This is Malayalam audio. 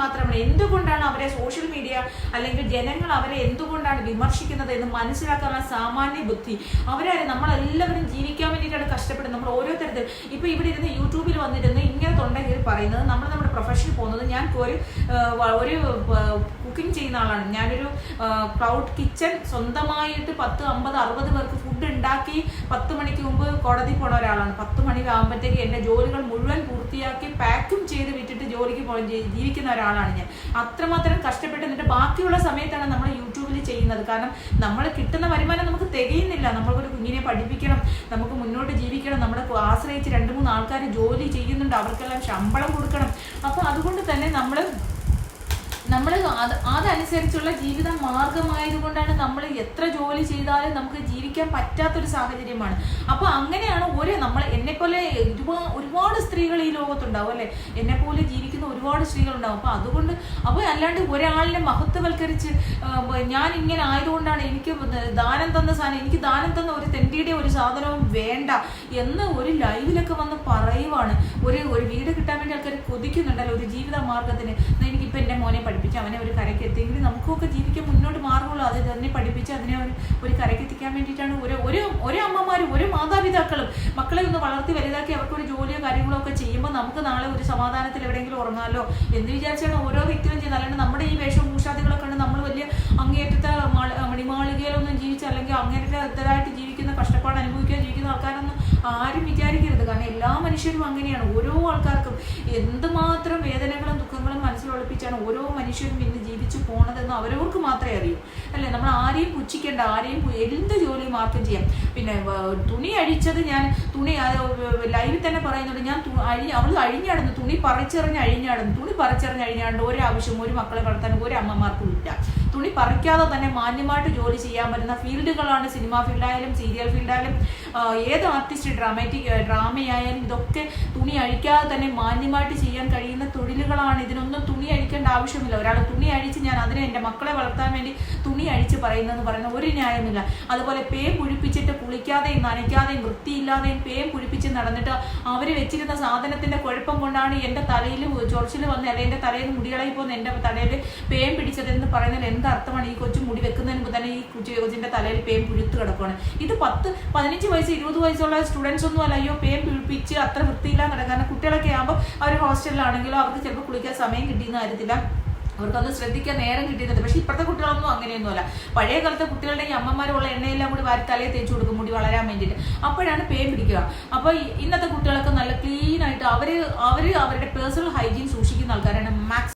മാത്രമാണ് എന്തുകൊണ്ടാണ് അവരെ സോഷ്യൽ മീഡിയ അല്ലെങ്കിൽ ജനങ്ങൾ അവരെ എന്തുകൊണ്ടാണ് വിമർശിക്കുന്നത് എന്ന് മനസ്സിലാക്കാനുള്ള സാമാന്യ ബുദ്ധി? അവരെ നമ്മളെല്ലാവരും ജീവിക്കാൻ വേണ്ടിയിട്ടാണ് കഷ്ടപ്പെടുന്നത്. നമ്മൾ ഓരോ തരത്തിൽ ഇപ്പൊ ഇവിടെ ഇരുന്ന് യൂട്യൂബിൽ വന്നിരുന്ന് ഇങ്ങനെ തൊണ്ടെങ്കിൽ പറയുന്നത് നമ്മൾ നമ്മുടെ പ്രൊഫഷനിൽ പോകുന്നത് ഞാൻ ഒരു ഒരു കുക്കിംഗ് ചെയ്യുന്ന ആളാണ്. ഞാനൊരു ക്ലൗഡ് കിച്ചൺ സ്വന്തമായിട്ട് പത്ത് അമ്പത് അറുപത് പേർക്ക് ഫുഡ് ഉണ്ടാക്കി പത്ത് മണിക്ക് മുമ്പ് കോടതി പോണ ഒരാളാണ്. പത്ത് മണി എന്റെ ജോലികൾ മുഴുവൻ പൂർത്തിയാക്കി പാക്കും ജോലിക്ക് പോയി ജീവിക്കുന്ന ഒരാളാണ് ഞാൻ. അത്രമാത്രം കഷ്ടപ്പെട്ട് എന്നിട്ട് ബാക്കിയുള്ള സമയത്താണ് നമ്മൾ യൂട്യൂബിൽ ചെയ്യുന്നത്. കാരണം നമ്മൾ കിട്ടുന്ന വരുമാനം നമുക്ക് തികയുന്നില്ല. നമ്മൾക്കൊരു കുഞ്ഞിനെ പഠിപ്പിക്കണം നമുക്ക് മുന്നോട്ട് ജീവിക്കണം നമ്മളെ ആശ്രയിച്ച് രണ്ട് മൂന്ന് ആൾക്കാർ ജോലി ചെയ്യുന്നുണ്ട് അവർക്കെല്ലാം ശമ്പളം കൊടുക്കണം. അപ്പോൾ അതുകൊണ്ട് തന്നെ നമ്മൾ നമ്മൾ അത് അതനുസരിച്ചുള്ള ജീവിത മാർഗമായതുകൊണ്ടാണ് നമ്മൾ എത്ര ജോലി ചെയ്താലും നമുക്ക് ജീവിക്കാൻ പറ്റാത്തൊരു സാഹചര്യമാണ്. അപ്പോൾ അങ്ങനെയാണ് ഒരു നമ്മൾ എന്നെപ്പോലെ ഒരുപാട് ഒരുപാട് സ്ത്രീകൾ ഈ ലോകത്തുണ്ടാവും അല്ലേ? പോലെ ജീവിക്കുന്ന ഒരുപാട് സ്ത്രീകളുണ്ടാവും. അപ്പോൾ അതുകൊണ്ട് അപ്പോൾ അല്ലാണ്ട് ഒരാളിനെ മഹത്വവൽക്കരിച്ച് ഞാൻ ഇങ്ങനെ ആയതുകൊണ്ടാണ് എനിക്ക് ദാനം തന്ന സാധനം എനിക്ക് ദാനം തന്ന ഒരു തെണ്ടിയുടെ ഒരു സാധനവും വേണ്ട എന്ന് ഒരു ലൈവിലൊക്കെ വന്ന് പറയുവാണ്. ഒരു ഒരു വീട് കിട്ടാൻ വേണ്ടി ആൾക്കാർ കൊതിക്കുന്നുണ്ടല്ലോ ഒരു ജീവിത മാർഗത്തിന് എനിക്ക് എനിക്കിപ്പോൾ എന്റെ മോനെ പഠിപ്പിച്ച് അവനെ ഒരു കരയ്ക്ക് എത്തിയെങ്കിൽ നമുക്കൊക്കെ ജീവിക്കാൻ മുന്നോട്ട് പഠിപ്പിച്ച് അതിനെ ഒരു ഒരു കരയ്ക്ക് എത്തിക്കാൻ വേണ്ടിയിട്ടാണ് ഒരു ഒരു ഒരു അമ്മമാരും ഒരു മാതാപിതാക്കളും മക്കളെ ഒന്ന് വളർത്തി വലുതാക്കി അവർക്ക് ഒരു ജോലിയോ കാര്യങ്ങളോ ഒക്കെ ചെയ്യുമ്പോൾ നമുക്ക് നാളെ ഒരു സമാധാനത്തിൽ എവിടെയെങ്കിലും ഉറങ്ങാമല്ലോ എന്ന് വിചാരിച്ചാണ് ഓരോ വ്യക്തികളും ചെയ്യുന്നത്. അല്ലാണ്ട് നമ്മുടെ ഈ വേഷഭൂഷാദികളൊക്കെ ഉണ്ട്. നമ്മൾ വലിയ അങ്ങേറ്റത്തെ മാള- മണിമാളികയിലൊന്നും ജീവിച്ച് അല്ലെങ്കിൽ അങ്ങേയറ്റത്തായിട്ട് ജീവിക്കുന്ന കഷ്ടപ്പാട് അനുഭവിക്കാൻ ജീവിക്കുന്ന ആൾക്കാരൊന്നും ആരും വിചാരിക്കരുത്. കാരണം എല്ലാ മനുഷ്യരും അങ്ങനെയാണ്. ഓരോ ആൾക്കാർക്കും എന്തുമാത്രം വേദനകളും ദുഃഖങ്ങളും മനസ്സിലൊളിപ്പിച്ചാണ് ഓരോ മനുഷ്യരും ഇന്ന് ജീവിച്ചു പോണതെന്ന് അവരവർക്ക് മാത്രമേ അറിയൂ. അല്ലേ? നമ്മൾ ആരെയും പുച്ഛിക്കേണ്ട ആരെയും എന്ത് ജോലിയും ആർക്കും ചെയ്യാം. പിന്നെ തുണി അഴിച്ചത് ഞാൻ തുണി ലൈവിൽ തന്നെ പറയുന്നുണ്ട് ഞാൻ അഴി അവൾ അഴിഞ്ഞാടുന്നു. തുണി പറിച്ചെറിഞ്ഞ് അഴിഞ്ഞാടുന്നു. തുണി പറിച്ചെറിഞ്ഞ് അഴിഞ്ഞാണ്ട് ഒരാവശ്യം ഒരു മക്കളെ വളർത്താൻ ഒരു അമ്മമാർക്കും ഇല്ല. തുണി പറിക്കാതെ തന്നെ മാന്യമായിട്ട് ജോലി ചെയ്യാൻ പറ്റുന്ന ഫീൽഡുകളാണ് സിനിമാ ഫീൽഡായാലും സീരിയൽ ഫീൽഡായാലും ഏത് ആർട്ടിസ്റ്റ് ഡ്രാമാറ്റിക് ഡ്രാമയായാലും ഇതൊക്കെ തുണി അഴിക്കാതെ തന്നെ മാന്യമായിട്ട് ചെയ്യാൻ കഴിയുന്ന തൊഴിലുകളാണ്. ഇതിനൊന്നും തുണി അഴിക്കേണ്ട ആവശ്യമില്ല. ഒരാൾ തുണി അഴിച്ച് ഞാൻ അതിനെ എന്റെ മക്കളെ വളർത്താൻ വേണ്ടി തുണി അഴിച്ച് പറയുന്നതെന്ന് പറയുന്ന ഒരു ന്യായമില്ല. അതുപോലെ പേം പുഴിപ്പിച്ചിട്ട് കുളിക്കാതെയും നനയ്ക്കാതെയും വൃത്തിയില്ലാതെയും പേം പുഴിപ്പിച്ച് നടന്നിട്ട് അവർ വെച്ചിരുന്ന സാധനത്തിന്റെ കുഴപ്പം കൊണ്ടാണ് എന്റെ തലയിൽ ചൊറിച്ചിൽ വന്ന് അല്ലെങ്കിൽ എന്റെ തലയിൽ മുടികളായി പോകുന്ന എന്റെ തലയിൽ പേം പിടിച്ചതെന്ന് പറയുന്നതിൽ എന്ത് അർത്ഥമാണ് ഈ കൊച്ചു മുടി വെക്കുന്നതിന് മുമ്പ് തന്നെ ഈ കൊച്ചു കൊച്ചിന്റെ തലയിൽ പേൻ പുഴുത്ത് കിടക്കുകയാണ് ഇത് പത്ത് പതിനഞ്ച് വയസ്സ് ഇരുപത് വയസ്സുള്ള സ്റ്റുഡൻസ് ഒന്നും അല്ല. അയ്യോ പേൻ പിഴിപ്പിച്ച് അത്ര വൃത്തിയില്ലാന്ന് നടക്കുക കാരണം കുട്ടികളൊക്കെ ആകുമ്പോൾ അവർ ഹോസ്റ്റലിലാണെങ്കിലോ അവർക്ക് ചിലപ്പോൾ കുളിക്കാൻ സമയം കിട്ടിയെന്ന് കാര്യത്തില്ല അവർക്കൊന്ന് ശ്രദ്ധിക്കാൻ നേരം കിട്ടിയിരുന്നത് പക്ഷേ ഇപ്പോഴത്തെ കുട്ടികളൊന്നും അങ്ങനെയൊന്നുമല്ല പഴയ കാലത്തെ കുട്ടികളുടെ ഈ അമ്മമാരുള്ള എണ്ണയെല്ലാം കൂടി വാരി തലയിൽ തേച്ചു കൊടുക്കും മുടി വളരാൻ വേണ്ടിയിട്ട്. അപ്പോഴാണ് പേൻ പിടിക്കുക. അപ്പോൾ ഇന്നത്തെ കുട്ടികളൊക്കെ നല്ല ക്ലീൻ ആയിട്ട് അവർ അവർ അവരുടെ പേഴ്സണൽ ഹൈജീൻ സൂക്ഷിക്കുന്ന ആൾക്കാരാണ്. മാക്സ്